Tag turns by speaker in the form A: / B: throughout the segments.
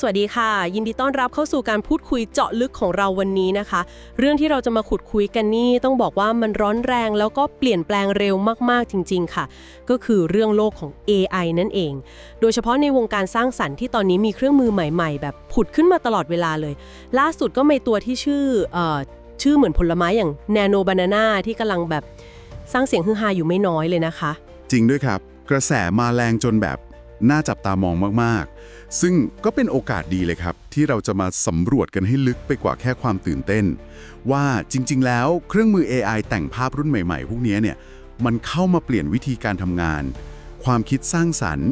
A: สวัสดีค่ะ ยินดีต้อนรับเข้าสู่การพูดคุยเจาะลึกของเราวันนี้นะคะ เรื่องที่เราจะมาขุดคุยกันนี่ต้องบอกว่ามันร้อนแรงแล้วก็เปลี่ยนแปลงเร็วมากๆจริง ๆ ค่ะ ก็คือเรื่องโลกของ AI นั่นเอง โดยเฉพาะในวงการสร้างสรรค์ที่ตอนนี้มีเครื่องมือใหม่ๆ แบบผุดขึ้นมาตลอดเวลาเลย ล่าสุดก็มีตัวที่ชื่อเอ่อชื่อเหมือนผลไม้อย่าง Nano Banana ที่กำลังแบบสร้างเสียงฮือฮาอยู่ไม่น้อยเลยนะคะ
B: จริงด้วยครับ กระแสมาแรงจนแบบ น่าจับตามองมากๆ ซึ่งก็เป็นโอกาสดีเลยครับ ที่เราจะมาสำรวจกันให้ลึกไปกว่าแค่ความตื่นเต้น ว่าจริง ๆ แล้วเครื่องมือ AI แต่งภาพรุ่นใหม่ ๆ พวกนี้เนี่ยมันเข้ามาเปลี่ยนวิธีการทำงาน ความคิดสร้างสรรค์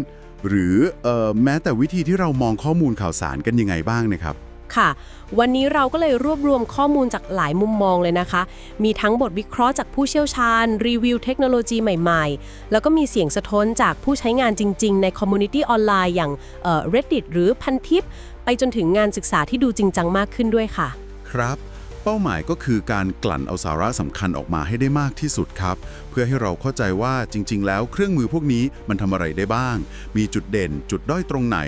B: หรือออแม้แต่วิธีที่เรามองข้อมูลข่าวสารกันยังไงบ้างนะครับ
A: ค่ะ วันนี้เราก็เลยรวบรวมข้อมูลจากหลายมุมมองเลยนะคะ มีทั้งบทวิเคราะห์จากผู้เชี่ยวชาญ รีวิวเทคโนโลยีใหม่ๆ แล้วก็มีเสียงสะท้อนจากผู้ใช้งานจริง ๆ ในคอมมูนิตี้ออนไลน์อย่าง reddit หรือพันทิปไปจนถึงงานศึกษาที่ดูจริงจังมากขึ้นด้วยค่ะ
B: ครับ เป้าหมายก็คือการกลั่นเอาสาระสำคัญออกมาให้ได้มากที่สุดครับ เพื่อให้เราเข้าใจว่าจริง ๆ แล้วเครื่องมือพวกนี้มันทำอะไรได้บ้าง มีจุดเด่น จุดด้อยตรงไหน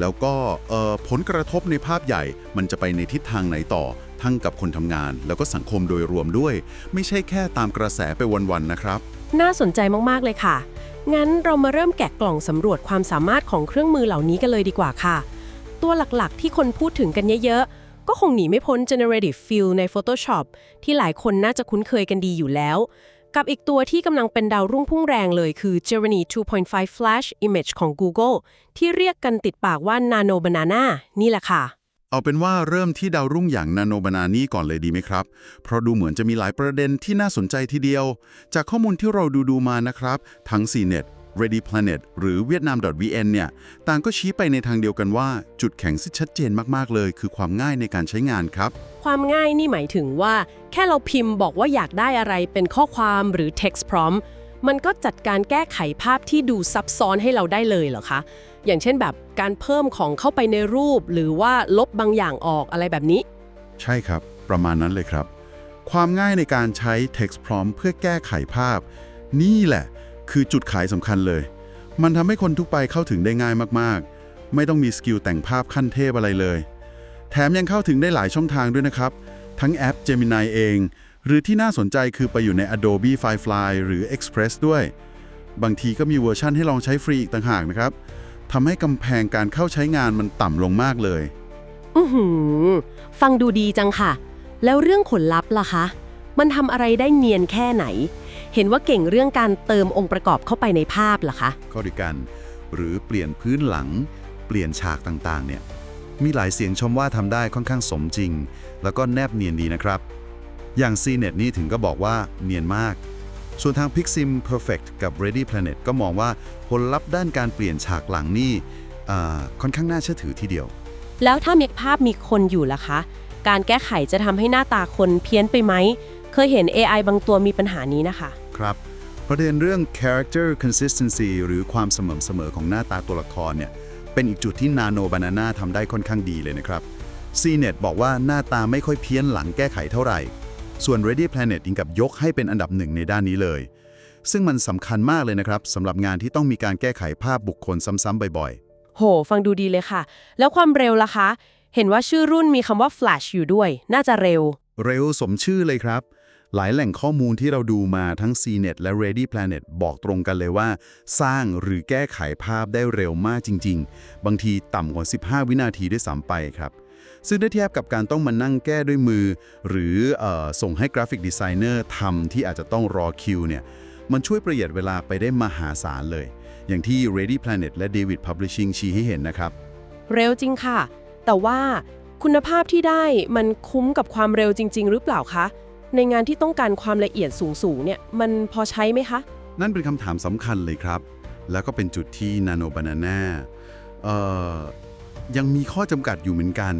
B: แล้วก็เอ่อผลกระทบในภาพใหญ่ มันจะไปในทิศทางไหนต่อ ทั้งกับคนทำงาน แล้วก็สังคมโดยรวมด้วย ไม่ใช่แค่ตามกระแสไปวันๆนะครับ
A: น่าสนใจมากๆเลยค่ะ งั้นเรามาเริ่มแกะกล่องสำรวจความสามารถของเครื่องมือเหล่านี้กันเลยดีกว่าค่ะ ตัวหลักๆ ที่คนพูดถึงกันเยอะๆ ก็คงหนีไม่พ้น generative fill ใน Photoshop ที่หลายคนน่าจะคุ้นเคยกันดีอยู่แล้ว กับอีกตัวที่กำลังเป็นดาวรุ่งพุ่งแรงเลยคือ Gemini 2.5 Flash Image ของ Google ที่เรียกกันติดปากว่า Nano Banana นี่แหละค่ะ
B: เอาเป็นว่าเริ่มที่ดาวรุ่งอย่างนาโนบานานี่ก่อนเลยดีไหมครับ เพราะดูเหมือนจะมีหลายประเด็นที่น่าสนใจทีเดียว จากข้อมูลที่เราดูดูมานะครับ ทั้ง CNET Ready Planet หรือ Vietnam.vn เนี่ย ต่างก็ชี้ไปในทางเดียวกันว่า จุดแข็งที่ชัดเจนมาก ๆ เลย คือความง่ายในการใช้งานครับ
A: ความง่ายนี่หมายถึงว่า แค่เราพิมพ์บอกว่าอยากได้อะไรเป็นข้อความหรือ text prompt มันก็จัดการแก้ไขภาพที่ดูซับซ้อนให้เราได้เลยเหรอคะ อย่างเช่นแบบการเพิ่มของเข้าไปในรูป หรือว่าลบบางอย่างออกอะไรแบบนี้
B: ใช่ครับ ประมาณนั้นเลยครับ ความง่ายในการใช้ text prompt เพื่อแก้ไขภาพ นี่แหละ คือจุดขายสำคัญเลย มันทำให้คนทุกไปเข้าถึงได้ง่ายมากๆ ไม่ต้องมีสกิลแต่งภาพขั้นเทพอะไรเลย แถมยังเข้าถึงได้หลายช่องทางด้วยนะครับ ทั้งแอป Gemini เอง หรือที่น่าสนใจคือไปอยู่ใน Adobe Firefly หรือ Express ด้วย บางทีก็มีเวอร์ชั่นให้ลองใช้ฟรีอีกต่างหากนะครับทำให้กำแพงการเข้าใช้งานมันต่ำลงมากเลย
A: อือหือ ฟังดูดีจังค่ะ แล้วเรื่องผลลัพธ์ล่ะคะ มันทำอะไรได้เนียนแค่ไหน เห็นว่าเก่งเรื่องการเติมองค์ประกอบเข้าไปในภาพล่ะคะ
C: เข้าด้วยกัน หรือเปลี่ยนพื้นหลัง เปลี่ยนฉากต่างๆ เนี่ย มีหลายเสียงชมว่าทำได้ค่อนข้างสมจริง แล้วก็แนบเนียนดีนะครับ อย่าง CNET นี่ถึงก็บอกว่าเนียนมาก ส่วนทาง Pixim Perfect กับ Ready Planet ก็มองว่าผลลัพธ์ด้านการเปลี่ยนฉากหลังนี่อ่าค่อนข้างน่าเชื่อถือทีเดียว
A: แล้วถ้ามีภาพมีคนอยู่ล่ะคะ การแก้ไขจะทำให้หน้าตาคนเพี้ยนไปไหม เคยเห็น AI บางตัวมีปัญหานี้นะคะ
C: ครับ ประเด็นเรื่อง character consistency หรือความสม่ำเสมอของหน้าตาตัวละครเนี่ย เป็นอีกจุดที่ Nano Banana ทำได้ค่อนข้างดีเลยนะครับ CNET บอกว่าหน้าตาไม่ค่อยเพี้ยนหลังแก้ไขเท่าไหร่ ส่วน Ready Planet ยิงกับยกให้เป็นอันดับหนึ่งในด้านนี้เลย ซึ่งมันสำคัญมากเลยนะครับสำหรับงานที่ต้องมีการแก้ไขภาพบุคคลซ้ำๆบ่อย
A: โห ฟังดูดีเลยค่ะ แล้วความเร็วล่ะคะ เห็นว่าชื่อรุ่นมีคำว่า flash อยู่ด้วย น่าจะเร็ว
C: ๆ เร็วสมชื่อเลยครับ หลายแหล่งข้อมูลที่เราดูมาทั้ง CNET และ Ready Planet บอกตรงกันเลยว่า สร้างหรือแก้ไขภาพได้เร็วมากจริง ๆ บางทีต่ำกว่า 15 วินาทีด้วยซ้ำไปครับ ซึ่งได้เทียบกับการต้องมานั่งแก้ด้วยมือ หรือออส่งให้กราฟิกดีไซเนอร์ทำที่อาจจะต้องรอคิวเนี่ยมันช่วยประหยัดเวลาไปได้มหาศาลเลย อย่างที่ Ready Planet และ David Publishing ชี้ให้เห็นนะครับ
A: เร็วจริงค่ะ แต่ว่าคุณภาพที่ได้มันคุ้มกับความเร็วจริง ๆ หรือเปล่าคะ ในงานที่ต้องการความละเอียดสูงๆเนี่ยมันพอใช้ไหมคะ
B: นั่นเป็นคำถามสำคัญเลยครับ แล้วก็เป็นจุดที่ Nano Banana เอ่อยังมีข้อจำกัดอยู่เหมือนกัน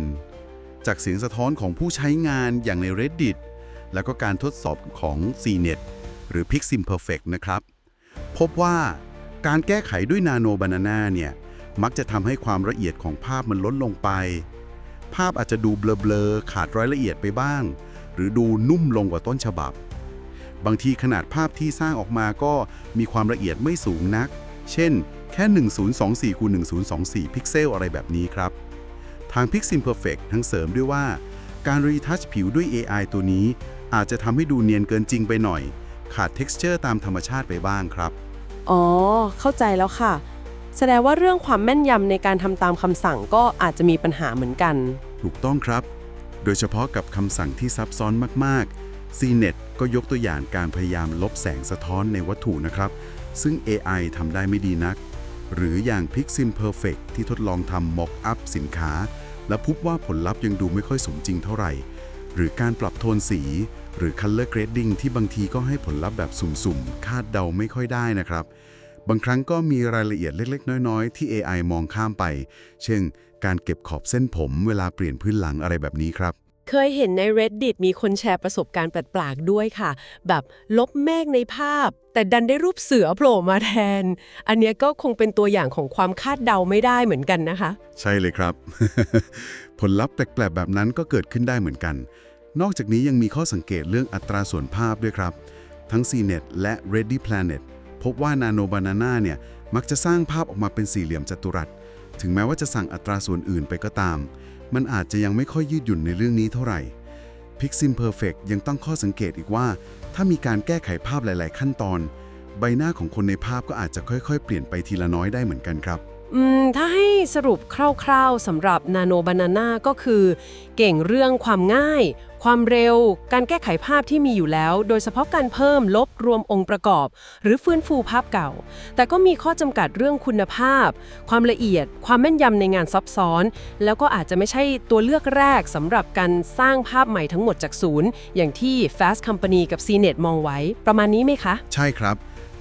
B: จากเสียงสะท้อนของผู้ใช้งานอย่างใน Reddit แล้วก็การทดสอบของ CNET หรือ Pixim Perfect นะครับ พบว่าการแก้ไขด้วย Nano Banana เนี่ยมักจะทำให้ความละเอียดของภาพมันลดลงไป ภาพอาจจะดูเบลอๆ ขาดรายละเอียดไปบ้าง หรือดูนุ่มลงกว่าต้นฉบับ บางทีขนาดภาพที่สร้างออกมาก็มีความละเอียดไม่สูงนัก เช่น แค่ 1024คูณ1024 พิกเซลอะไรแบบนี้ครับาง Piximperfect ทั้งเสริมด้วยว่า การรีทัชผิวด้วย AI ตัวนี้ อาจจะทำให้ดูเนียนเกินจริงไปหน่อย ขาด texture ตามธรรมชาติไปบ้างครับ
A: อ๋อ เข้าใจแล้วค่ะ แสดงว่าเรื่องความแม่นยำในการทำตามคำสั่งก็อาจจะมีปัญหาเหมือนกัน
B: ถูกต้องครับ โดยเฉพาะกับคำสั่งที่ซับซ้อนมากๆ CNET ก็ยกตัวอย่างการพยายามลบแสงสะท้อนในวัตถุนะครับ ซึ่ง AI ทำได้ไม่ดีนัก หรืออย่าง Piximperfect ที่ทดลองทำ mock up สินค้า และพบว่าผลลัพธ์ยังดูไม่ค่อยสมจริงเท่าไหร่ หรือการปรับโทนสี หรือ color grading ที่บางทีก็ให้ผลลัพธ์แบบสุ่มๆ คาดเดาไม่ค่อยได้นะครับ บางครั้งก็มีรายละเอียดเล็ก ๆ น้อย ๆ ที่ AI มองข้ามไป เช่น การเก็บขอบเส้นผมเวลาเปลี่ยนพื้นหลังอะไรแบบนี้ครับ
A: เคยเห็นใน Reddit มีคนแชร์ประสบการณ์แปลกๆด้วยค่ะ แบบลบเมฆในภาพ แต่ดันได้รูปเสือโผล่มาแทน อันเนี้ยก็คงเป็นตัวอย่างของความคาดเดาไม่ได้เหมือนกันนะคะ
B: ใช่เลยครับ ผลลัพธ์แปลกๆแบบนั้นก็เกิดขึ้นได้เหมือนกัน นอกจากนี้ยังมีข้อสังเกตเรื่องอัตราส่วนภาพด้วยครับ ทั้ง CNET และ Ready Planet พบว่านาโนบานาน่าเนี่ยมักจะสร้างภาพออกมาเป็นสี่เหลี่ยมจัตุรัส ถึงแม้ว่าจะสั่งอัตราส่วนอื่นไปก็ตาม มันอาจจะยังไม่ค่อยยืดหยุ่นในเรื่องนี้เท่าไหร่ Pixim Perfect ยังต้องข้อสังเกตอีกว่า ถ้ามีการแก้ไขภาพหลาย ๆ ขั้นตอน ใบหน้าของคนในภาพก็อาจจะค่อย ๆ เปลี่ยนไปทีละน้อยได้เหมือนกันครับ
A: อืมถ้าให้สรุปคร่าวๆสำหรับ Nano Banana ก็คือ เก่งเรื่องความง่าย ความเร็ว การแก้ไขภาพที่มีอยู่แล้ว โดยเฉพาะการเพิ่มลบรวมองค์ประกอบ หรือฟื้นฟูภาพเก่า แต่ก็มีข้อจำกัดเรื่องคุณภาพ ความละเอียด ความแม่นยำในงานซับซ้อน แล้วก็อาจจะไม่ใช่ตัวเลือกแรกสำหรับการสร้างภาพใหม่ทั้งหมดจากศูนย์ อย่างที่ Fast Company กับ CNET มองไว้ ประมาณนี้ไหมคะ
B: ใช่ครับ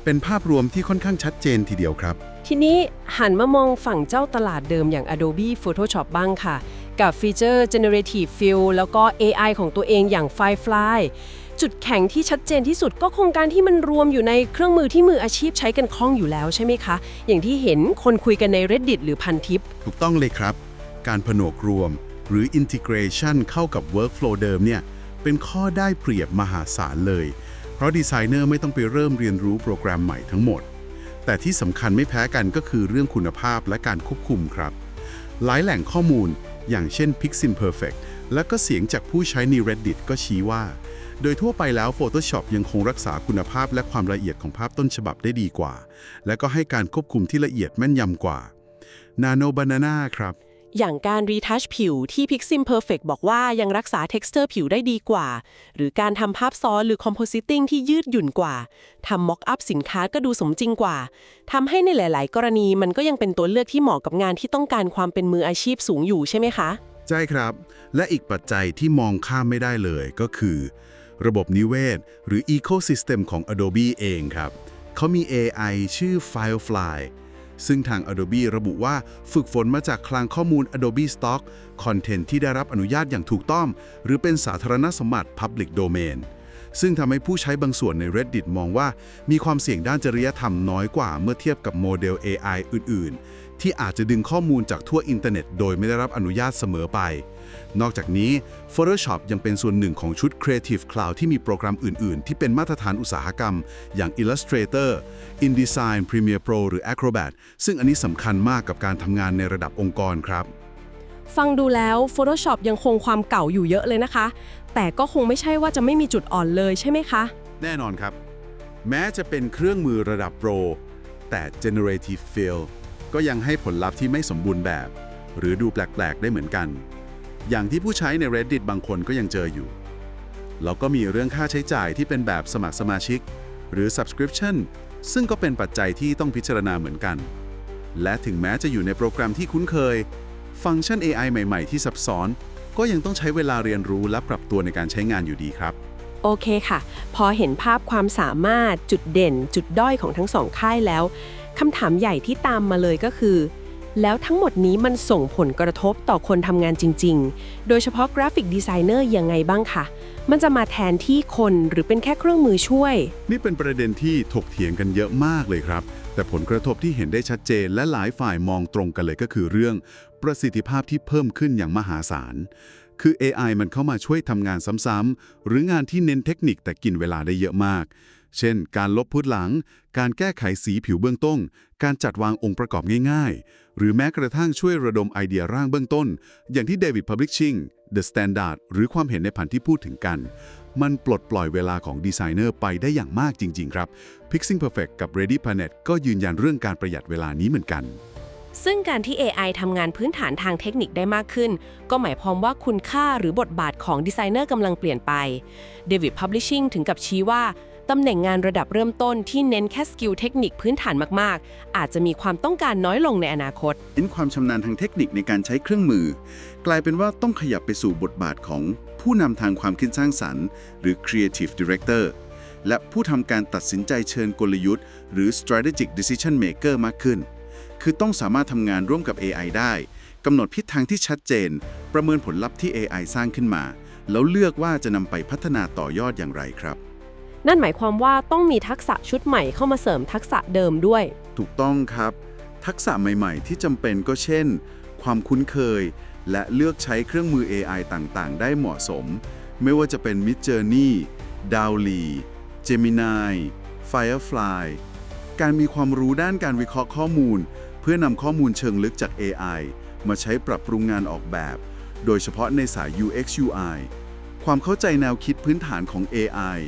B: เป็นภาพรวมที่ค่อนข้างชัดเจนทีเดียวครับ
A: ทีนี้หันมามองฝั่งเจ้าตลาดเดิมอย่าง Adobe Photoshop บ้างค่ะ กับฟีเจอร์ Generative Fill แล้วก็ AI ของตัวเองอย่าง Firefly จุดแข็งที่ชัดเจนที่สุดก็คงการที่มันรวมอยู่ในเครื่องมือที่มืออาชีพใช้กันคล่องอยู่แล้วใช่ไหมคะ อย่างที่เห็นคนคุยกันใน Reddit หรือพันทิป
B: ถูกต้องเลยครับ การผนวกรวม หรือ integration เข้ากับ workflow เดิมเนี่ยเป็นข้อได้เปรียบมหาศาลเลย เพราะดีไซเนอร์ไม่ต้องไปเริ่มเรียนรู้โปรแกรมใหม่ทั้งหมด แต่ที่สำคัญไม่แพ้กันก็คือเรื่องคุณภาพและการควบคุมครับ หลายแหล่งข้อมูล อย่างเช่น Piximperfect และก็เสียงจากผู้ใช้ใน Reddit ก็ชี้ว่า โดยทั่วไปแล้ว Photoshop ยังคงรักษาคุณภาพและความละเอียดของภาพต้นฉบับได้ดีกว่า และก็ให้การควบคุมที่ละเอียดแม่นยำกว่า Nano Banana ครับ
A: อย่างการรีทัชผิวที่ Pixim Perfect บอกว่ายังรักษา texture ผิวได้ดีกว่า หรือการทำภาพซ้อนหรือ compositing ที่ยืดหยุ่นกว่าทำ mock up สินค้าก็ดูสมจริงกว่าทำให้ในหลาย ๆ กรณีมันก็ยังเป็นตัวเลือกที่เหมาะกับงานที่ต้องการความเป็นมืออาชีพสูงอยู่ใช่ไหมคะ
B: ใช่ครับ และอีกปัจจัยที่มองข้ามไม่ได้เลยก็คือ ระบบนิเวศ หรือ Ecosystem ของ Adobe เองครับเขามี AI ชื่อ Firefly ซึ่งทาง Adobe ระบุว่าฝึกฝนมาจากคลังข้อมูล Adobe Stock คอนเทนต์ที่ได้รับอนุญาตอย่างถูกต้อง หรือเป็นสาธารณสมบัติ Public Domain ซึ่งทำให้ผู้ใช้บางส่วนใน Reddit มองว่า มีความเสี่ยงด้านจริยธรรมน้อยกว่าเมื่อเทียบกับโมเดล AI อื่น ๆ ที่อาจจะดึงข้อมูลจากทั่วอินเทอร์เน็ต โดยไม่ได้รับอนุญาตเสมอไป นอกจากนี้ Photoshop ยังเป็นส่วนหนึ่งของชุด Creative Cloud ที่มีโปรแกรมอื่น ๆ ที่เป็นมาตรฐานอุตสาหกรรม อย่าง Illustrator InDesign Premiere Pro หรือ Acrobat ซึ่งอันนี้สำคัญมากกับการทำงานในระดับองค์กรครับ
A: ฟังดูแล้ว Photoshop ยังคงความเก่าอยู่เยอะเลยนะคะ แต่ก็คงไม่ใช่ว่าจะไม่มีจุดอ่อนเลยใช่ไหมคะ
B: แน่นอนครับ แม้จะเป็นเครื่องมือระดับโปรแต่ Generative Fill ก็ยังให้ผลลัพธ์ที่ไม่สมบูรณ์แบบ หรือดูแปลก ๆ ได้เหมือนกัน อย่างที่ผู้ใช้ใน Reddit บางคนก็ยังเจออยู่ แล้วก็มีเรื่องค่าใช้จ่ายที่เป็นแบบสมัครสมาชิก หรือ Subscription ซึ่งก็เป็นปัจจัยที่ต้องพิจารณาเหมือนกัน และถึงแม้จะอยู่ในโปรแกรมที่คุ้นเคย ฟังก์ชัน AI ใหม่ๆ ที่ซับซ้อน ก็ยังต้องใช้เวลาเรียนรู้และปรับตัวในการใช้งานอยู่ดีครับ
A: โอเคค่ะ พอเห็นภาพความสามารถจุดเด่น จุดด้อยของทั้งสองค่ายแล้วคำถามใหญ่ที่ตามมาเลยก็คือ แล้วทั้งหมดนี้มันส่งผลกระทบต่อคนทำงานจริง ๆ โดยเฉพาะกราฟิกดีไซเนอร์ยังไงบ้างคะมันจะมาแทนที่คนหรือเป็นแค่เครื่องมือช่วย
B: นี่เป็นประเด็นที่ถกเถียงกันเยอะมากเลยครับ แต่ผลกระทบที่เห็นได้ชัดเจนและหลายฝ่ายมองตรงกันเลยก็คือเรื่อง ประสิทธิภาพที่เพิ่มขึ้นอย่างมหาศาล คือ AI มันเข้ามาช่วยทำงานซ้ำๆหรืองานที่เน้นเทคนิคแต่กินเวลาได้เยอะมาก เช่น การลบพุดหลัง การแก้ไขสีผิวเบื้องต้น การจัดวางองค์ประกอบง่ายๆ หรือแม้กระทั่งช่วยระดมไอเดียร่างเบื้องต้น อย่างที่ David Publishing The Standard หรือความเห็นในพันที่พูดถึงกัน มันปลดปล่อยเวลาของดีไซเนอร์ไปได้อย่างมากจริง ๆ ครับ Pixing Perfect กับ Ready Planet ก็ยืนยันเรื่องการประหยัดเวลานี้เหมือนกัน
A: ซึ่งการที่ AI ทำงานพื้นฐานทางเทคนิคได้มากขึ้น ก็หมายความว่าคุณค่าหรือบทบาทของดีไซเนอร์กำลังเปลี่ยนไป David Publishing ถึงกับชี้ว่า ตำแหน่งงานระดับเริ่มต้นที่เน้นแค่สกิลเทคนิคพื้นฐานมากๆ อาจจะมีความต้องการน้อยลงในอนาคต
B: เน้นความชำนาญทางเทคนิคในการใช้เครื่องมือ กลายเป็นว่าต้องขยับไปสู่บทบาทของผู้นำทางความคิดสร้างสรรค์ หรือ Creative Director และผู้ทำการตัดสินใจเชิญกลยุทธ์ หรือ Strategic Decision Maker มากขึ้น คือต้องสามารถทำงานร่วมกับ AI ได้กำหนดทิศทางที่ชัดเจน ประเมินผลลัพธ์ที่ AI สร้างขึ้นมา แล้วเลือกว่าจะนำไปพัฒนาต่อยอดอย่างไรครับ
A: นั่นหมายความว่าต้องมีทักษะชุดใหม่เข้ามาเสริมทักษะเดิมด้วย
B: ถูกต้องครับ ทักษะใหม่ๆ ที่จำเป็นก็เช่น ความคุ้นเคย และเลือกใช้เครื่องมือ AI ต่างๆ ได้เหมาะสม ไม่ว่าจะเป็น Midjourney DALL-E Gemini Firefly การมีความรู้ด้านการวิเคราะห์ข้อมูล เพื่อนำข้อมูลเชิงลึกจาก AI มาใช้ปรับปรุงงานออกแบบ โดยเฉพาะในสาย UX UI ความเข้าใจแนวคิดพื้นฐานของ AI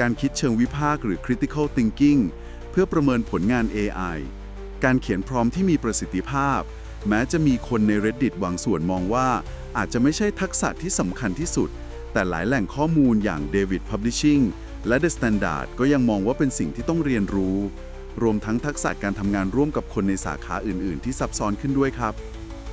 B: การคิดเชิงวิพากษ์หรือ critical thinking เพื่อประเมินผลงาน AI การเขียนพร้อมที่มีประสิทธิภาพ แม้จะมีคนใน Reddit บางส่วนมองว่า อาจจะไม่ใช่ทักษะที่สำคัญที่สุด แต่หลายแหล่งข้อมูลอย่าง David Publishing และ The Standard ก็ยังมองว่าเป็นสิ่งที่ต้องเรียนรู้ รวมทั้งทักษะการทำงานร่วมกับคนในสาขาอื่น ๆ ที่ซับซ้อนขึ้นด้วยครับ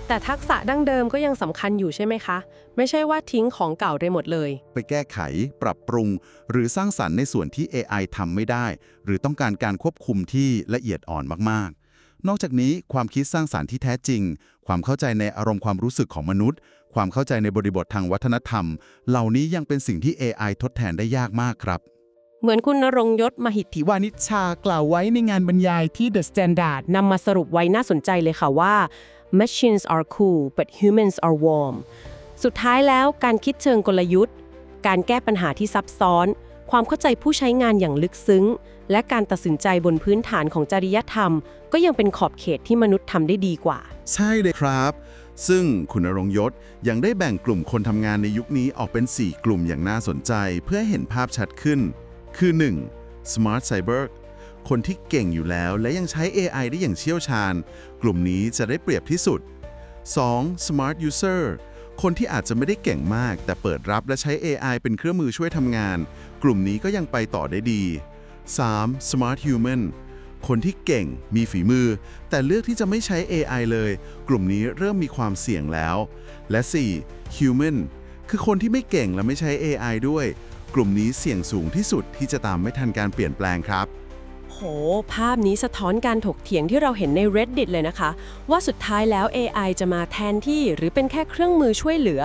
A: แต่ทักษะดั้งเดิมก็ยังสำคัญอยู่ใช่ไหมคะ ไม่ใช่ว่าทิ้งของเก่าได้หมดเลย
B: ไปแก้ไข ปรับปรุง หรือสร้างสรรค์ในส่วนที่ AI ทำไม่ได้ หรือต้องการการควบคุมที่ละเอียดอ่อนมากๆ นอกจากนี้ความคิดสร้างสรรค์ที่แท้จริง ความเข้าใจในอารมณ์ความรู้สึกของมนุษย์ ความเข้าใจในบริบททางวัฒนธรรม เหล่านี้ยังเป็นสิ่งที่ AI ทดแทนได้ยากมากครับ
A: เหมือนคุณนรงค์ยศมหิทธิ
D: ทิวานิชชากล่าวไว้ในงานบรรยายที่ The Standard
A: นำมาสรุปไว้น่าสนใจเลยค่ะว่า machines are cool but humans are warm สุดท้ายแล้วการคิดเชิงกลยุทธ์ การแก้ปัญหาที่ซับซ้อน ความเข้าใจผู้ใช้งานอย่างลึกซึ้ง และการตัดสินใจบนพื้นฐานของจริยธรรม ก็ยังเป็นขอบเขตที่มนุษย์ทำได้ดีกว่า
B: ใช่เลยครับ ซึ่งคุณณรงค์ยศยังได้แบ่งกลุ่มคนทำงานในยุคนี้ออกเป็น 4 กลุ่มอย่างน่าสนใจ เพื่อให้เห็นภาพชัดขึ้น คือ 1. Smart Cyber คนที่เก่งอยู่แล้ว และยังใช้ AI ได้อย่างเชี่ยวชาญ กลุ่มนี้จะได้เปรียบที่สุด 2. Smart User คนที่อาจจะไม่ได้เก่งมาก แต่เปิดรับและใช้ AI เป็นเครื่องมือช่วยทำงาน กลุ่มนี้ก็ยังไปต่อได้ดี 3. Smart Human คนที่เก่งมีฝีมือ แต่เลือกที่จะไม่ใช้ AI เลย กลุ่มนี้เริ่มมีความเสี่ยงแล้ว และ 4. Human คือคนที่ไม่เก่งและไม่ใช้ AI ด้วย กลุ่มนี้เสี่ยงสูงที่สุดที่จะตามไม่ทันการเปลี่ยนแปลงครับ
A: โห ภาพนี้สะท้อนการถกเถียงที่เราเห็นใน Reddit เลยนะคะ ว่าสุดท้ายแล้ว AI จะมาแทนที่หรือเป็นแค่เครื่องมือช่วยเหลือ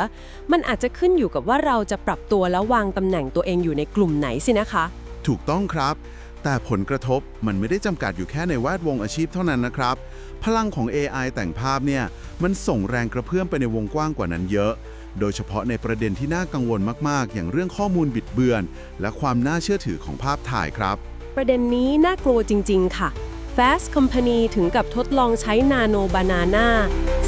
A: มันอาจจะขึ้นอยู่กับว่าเราจะปรับตัวและวางตำแหน่งตัวเองอยู่ในกลุ่มไหนสินะคะ
B: ถูกต้องครับ แต่ผลกระทบมันไม่ได้จำกัดอยู่แค่ในแวดวงอาชีพเท่านั้นนะครับ พลังของ AI แต่งภาพเนี่ย มันส่งแรงกระเพื่อมไปในวงกว้างกว่านั้นเยอะ โดยเฉพาะในประเด็นที่น่ากังวลมาก ๆ อย่างเรื่องข้อมูลบิดเบือน และความน่าเชื่อถือของภาพถ่ายครับ
A: ประเด็นนี้น่ากลัวจริง ๆ ค่ะ Fast Company ถึงกับทดลองใช้นาโนบานาน่า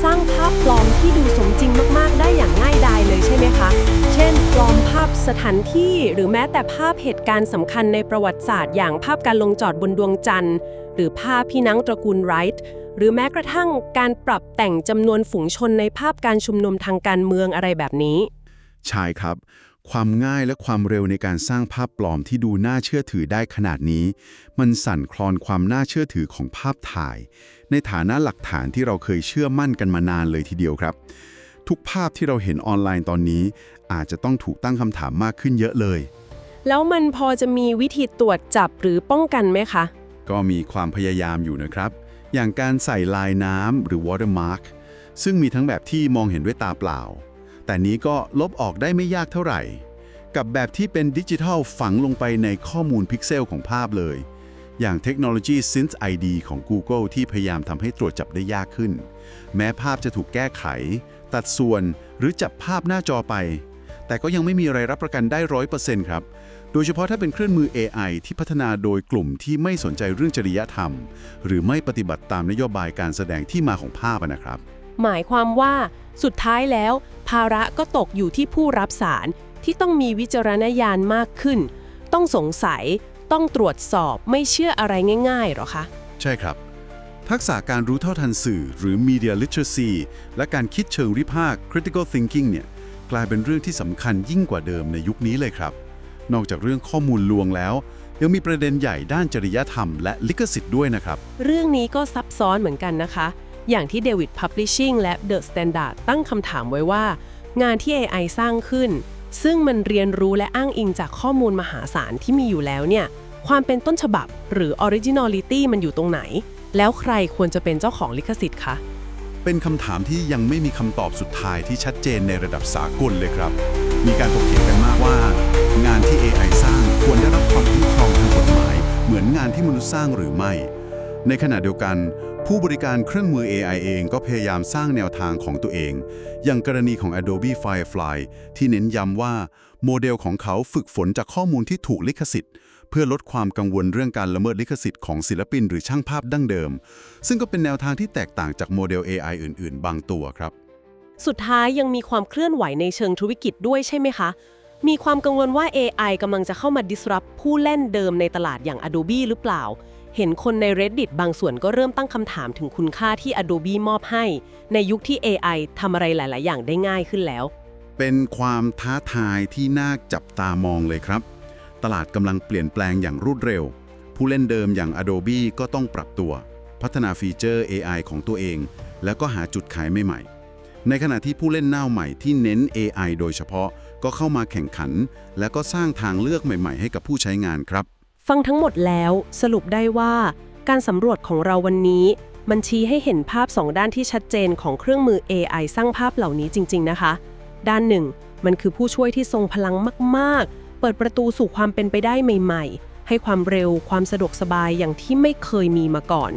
A: สร้างภาพปลอมที่ดูสมจริงมาก ๆ ได้อย่างง่ายดายเลยใช่ไหมคะ เช่น ปลอมภาพสถานที่หรือแม้แต่ภาพเหตุการณ์สำคัญในประวัติศาสตร์ อย่างภาพการลงจอดบนดวงจันทร์ หรือภาพพี่นังตระกูลไรท์หรือแม้กระทั่งการปรับแต่งจำนวนฝูงชนในภาพการชุมนุมทางการเมืองอะไรแบบนี้
B: ใช่ครับ ความง่ายและความเร็วในการสร้างภาพปลอมที่ดูน่าเชื่อถือได้ขนาดนี้ มันสั่นคลอนความน่าเชื่อถือของภาพถ่าย ในฐานะหลักฐานที่เราเคยเชื่อมั่นกันมานานเลยทีเดียวครับ ทุกภาพที่เราเห็นออนไลน์ตอนนี้ อาจจะต้องถูกตั้งคำถามมากขึ้นเยอะเลย
A: แล้วมันพอจะมีวิธีตรวจจับหรือป้องกันไหมคะ
B: ก็มีความพยายามอยู่นะครับ อย่างการใส่ลายน้ำหรือ watermark ซึ่งมีทั้งแบบที่มองเห็นด้วยตาเปล่า แต่นี้ก็ลบออกได้ไม่ยากเท่าไหร่ กับแบบที่เป็นดิจิทัลฝังลงไปในข้อมูลพิกเซลของภาพเลย อย่างเทคโนโลยี Synth ID ของ Google ที่พยายามทำให้ตรวจจับได้ยากขึ้น แม้ภาพจะถูกแก้ไข ตัดส่วนหรือจับภาพหน้าจอไป แต่ก็ยังไม่มีอะไรรับประกันได้ร้อยเปอร์เซ็นต์ครับโดยเฉพาะถ้าเป็นเครื่องมือ AI ที่พัฒนาโดยกลุ่มที่ไม่สนใจเรื่องจริยธรรม หรือไม่ปฏิบัติตามนโยบายการแสดงที่มาของภาพนะครับ
A: หมายความว่าสุดท้ายแล้ว ภาระก็ตกอยู่ที่ผู้รับสารที่ต้องมีวิจารณญาณมากขึ้น ต้องสงสัย ต้องตรวจสอบไม่เชื่ออะไรง่ายๆหรอคะ
B: ใช่ครับ ทักษะการรู้เท่าทันสื่อ หรือ media literacy และการคิดเชิงวิพากษ์ critical thinking เนี่ยกลายเป็นเรื่องที่สำคัญยิ่งกว่าเดิมในยุคนี้เลยครับ นอกจากเรื่องข้อมูลลวงแล้ว ยังมีประเด็นใหญ่ด้านจริยธรรมและลิขสิทธิ์ด้วยนะครับ
A: เรื่องนี้ก็ซับซ้อนเหมือนกันนะคะ อย่างที่ David Publishing และ The Standard ตั้งคำถามไว้ว่า งานที่ AI สร้างขึ้น ซึ่งมันเรียนรู้และอ้างอิงจากข้อมูลมหาศาลที่มีอยู่แล้วเนี่ย ความเป็นต้นฉบับหรือ Originality มันอยู่ตรงไหน แล้วใครควรจะเป็นเจ้าของลิขสิทธิ์คะ
B: เป็นคำถามที่ยังไม่มีคำตอบสุดท้ายที่ชัดเจนในระดับสากลเลยครับ มีการถกเถียงกันมากว่า งานที่ AI สร้างควรได้รับความคุ้มครองทางกฎหมาย เหมือนงานที่มนุษย์สร้างหรือไม่ ในขณะเดียวกัน ผู้บริการเครื่องมือ AI เองก็พยายามสร้างแนวทางของตัวเอง อย่างกรณีของ Adobe Firefly ที่เน้นย้ำว่า โมเดลของเขาฝึกฝนจากข้อมูลที่ถูกลิขสิทธิ์ เพื่อลดความกังวลเรื่องการละเมิดลิขสิทธิ์ของศิลปินหรือช่างภาพดั้งเดิม ซึ่งก็เป็นแนวทางที่แตกต่างจากโมเดล AI อื่น ๆ บางตัวครับ
A: สุดท้ายยังมีความเคลื่อนไหวในเชิงธุรกิจด้วยใช่ไหมคะมีความกังวลว่า AI กำลังจะเข้ามา disrupt ผู้เล่นเดิมในตลาดอย่าง Adobe หรือเปล่า เห็นคนใน Reddit บางส่วนก็เริ่มตั้งคำถามถึงคุณค่าที่ Adobe มอบให้ ในยุคที่ AI ทำอะไรหลาย ๆ อย่างได้ง่ายขึ้นแล้ว
B: เป็นความท้าทายที่น่าจับตามองเลยครับ ตลาดกำลังเปลี่ยนแปลงอย่างรวดเร็ว ผู้เล่นเดิมอย่าง Adobe ก็ต้องปรับตัว พัฒนาฟีเจอร์ AI ของตัวเอง แล้วก็หาจุดขายใหม่ ๆ ในขณะที่ผู้เล่นหน้าใหม่ที่เน้น AI โดยเฉพาะก็เข้ามาแข่งขัน และก็สร้างทางเลือกใหม่ ๆ ให้กับผู้ใช้งานครับ
A: ฟังทั้งหมดแล้วสรุปได้ว่า การสำรวจของเราวันนี้ มันชี้ให้เห็นภาพสองด้านที่ชัดเจนของเครื่องมือ AI สร้างภาพเหล่านี้จริง ๆ นะคะ ด้านหนึ่ง มันคือผู้ช่วยที่ทรงพลังมากๆ เปิดประตูสู่ความเป็นไปได้ใหม่ ๆ ให้ความเร็วความสะดวกสบายอย่างที่ไม่เคยมีมาก่อน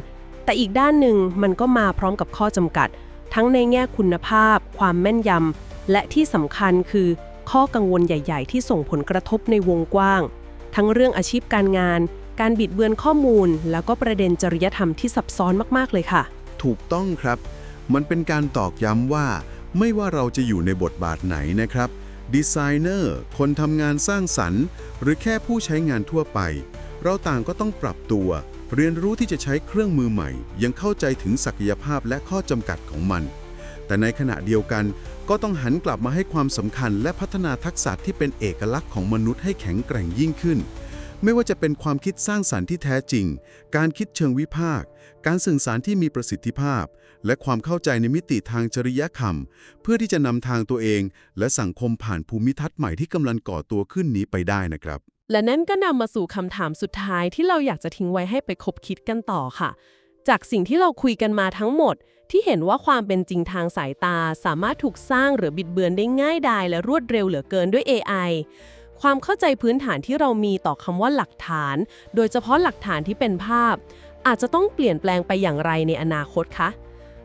A: แต่อีกด้านหนึ่งมันก็มาพร้อมกับข้อจำกัด ทั้งในแง่คุณภาพ ความแม่นยำและที่สำคัญคือ ข้อกังวลใหญ่ ๆ ที่ส่งผลกระทบในวงกว้าง ทั้งเรื่องอาชีพการงาน การบิดเบือนข้อมูล แล้วก็ประเด็นจริยธรรมที่ซับซ้อนมากๆเลยค่ะ
B: ถูกต้องครับ มันเป็นการตอกย้ำว่า ไม่ว่าเราจะอยู่ในบทบาทไหนนะครับดีไซเนอร์คนทำงานสร้างสรรค์ หรือแค่ผู้ใช้งานทั่วไป เราต่างก็ต้องปรับตัว เรียนรู้ที่จะใช้เครื่องมือใหม่ ยังเข้าใจถึงศักยภาพและข้อจำกัดของมัน แต่ในขณะเดียวกัน ก็ต้องหันกลับมาให้ความสำคัญและพัฒนาทักษะที่เป็นเอกลักษณ์ของมนุษย์ให้แข็งแกร่งยิ่งขึ้น ไม่ว่าจะเป็นความคิดสร้างสรรค์ที่แท้จริง การคิดเชิงวิพากษ์ การสื่อสารที่มีประสิทธิภาพ และความเข้าใจในมิติทางจริยธรรม เพื่อที่จะนำทางตัวเอง และสังคมผ่านภูมิทัศน์ใหม่ที่กำลังก่อตัวขึ้นนี้ไปได้นะครับ
A: และนั่นก็นำมาสู่คำถามสุดท้ายที่เราอยากจะทิ้งไว้ให้ไปคบคิดกันต่อค่ะ จากสิ่งที่เราคุยกันมาทั้งหมด ที่เห็นว่าความเป็นจริงทางสายตาสามารถถูกสร้างหรือบิดเบือนได้ง่ายดายและรวดเร็วเหลือเกินด้วย AI ความเข้าใจพื้นฐานที่เรามีต่อคำว่าหลักฐาน โดยเฉพาะหลักฐานที่เป็นภาพ อาจจะต้องเปลี่ยนแปลงไปอย่างไรในอนาคตคะ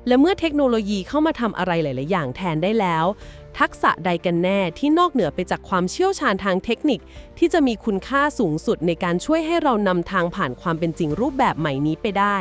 A: และเมื่อเทคโนโลยีเข้ามาทำอะไรหลาย ๆ อย่างแทนได้แล้ว ทักษะใดกันแน่ที่นอกเหนือไปจากความเชี่ยวชาญทางเทคนิค ที่จะมีคุณค่าสูงสุดในการช่วยให้เรานำทางผ่านความเป็นจริงรูปแบบใหม่นี้ไปได้